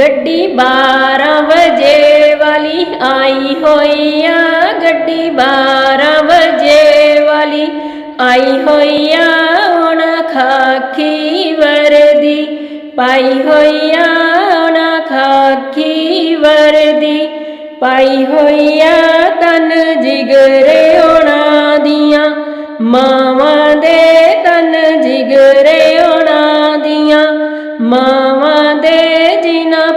ਗੱਡੀ 12 ਵਜੇ ਵਾਲੀ ਆਈ ਹੋਈ ਆ ਗੱਡੀ 12 ਵਜੇ ਵਾਲੀ ਆਈ ਹੋਈ ਆ ਹੁਣ ਖਾਕੀ ਵਰਦੀ ਪਾਈ ਹੋਈ ਆ ਹੁਣ ਖਾਕੀ ਵਰਦੀ ਪਾਈ ਹੋਈ ਆ ਤਨ ਜਿਗਰੇ ਉਹਨਾਂ ਦੀਆਂ, ਮਾਵਾਂ ਦੇ ਤਨ ਜਿਗਰੇ ਉਹਨਾਂ ਦੀਆਂ, ਮਾਵਾਂ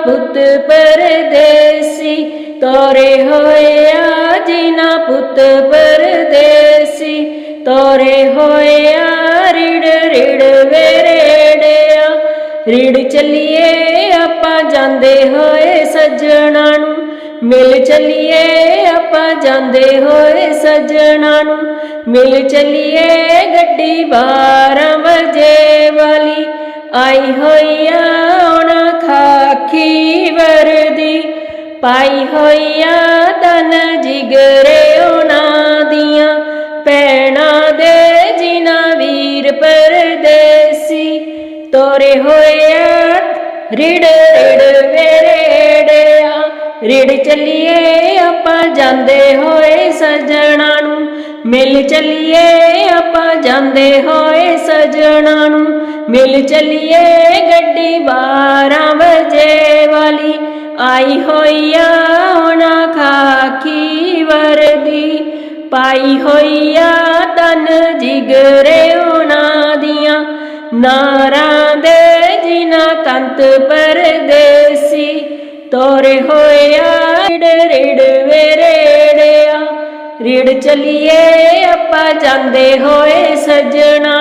ਜਿਨਾ ਪੁੱਤ ਪਰਦੇਸੀ, ਤੋਰੇ ਹੋਇਆ ਜਿਨਾ ਪੁੱਤ ਪਰਦੇਸੀ, ਤੋਰੇ ਹੋਇਆ ਰਿੜ ਰਿੜ ਵੇਰੇੜਿਆ। ਰਿੜ ਚੱਲੀਏ ਆਪਾਂ ਜਾਂਦੇ ਹੋਏ ਸੱਜਣਾ ਨੂੰ, ਮਿਲ ਚੱਲੀਏ ਆਪਾਂ ਜਾਂਦੇ ਹੋਏ ਸੱਜਣਾ ਨੂੰ, ਮਿਲ ਚੱਲੀਏ ਗੱਡੀ 12 ਵਜੇ ਵਾਲੀ, ਆਈ ਹੋਈ ਆ ਪਾਈ ਹੋਈ ਆ ਤਨ ਜਿਗਰੇ ਉਹਨਾਂ ਦੀਆਂ ਪੈਣਾ ਦੇ ਜਿਨਾ ਵੀਰ ਪਰਦੇਸੀ। ਤੋਰੇ ਹੋਇਆ ਰਿੜ ਰਿੜ ਵੇਰੇੜਿਆ ਰਿੜ ਚੱਲੀਏ, ਆਪਾਂ ਜਾਂਦੇ ਹੋਏ ਸਜਣਾ ਨੂੰ। ਮਿਲ ਚੱਲੀਏ, ਆਪਾਂ ਜਾਂਦੇ ਹੋਏ ਸਜਣਾ ਨੂੰ। ਮਿਲ ਚੱਲੀਏ, ਗੱਡੀ 12 ਵਜੇ ਆਈ ਹੋਈ ਆ ਹੁਣ ਖਾਕੀ ਵਰਦੀ, ਪਾਈ ਹੋਈ ਆ ਤਨ ਜਿਗਰੇ ਉਹਨਾਂ ਦੀਆਂ। ਨਾਰਾਂ ਦੇ ਜਿਨਾ ਕੰਤ ਪਰਦੇਸੀ, ਤੋਰੇ ਹੋਇਆ ਰਿੜ ਰਿੜ ਵੇਰੇੜਿਆ। ਰਿੜ ਚੱਲੀਏ ਆਪਾਂ ਜਾਂਦੇ ਹੋਏ ਸੱਜਣਾ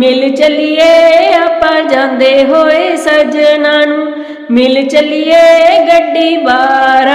ਮਿਲ ਚੱਲੀਏ ਆਪਾਂ ਜਾਂਦੇ ਹੋਏ ਸੱਜਣਾ ਨੂੰ। ਮਿਲ ਚੱਲੀਏ ਗੱਡੀ 12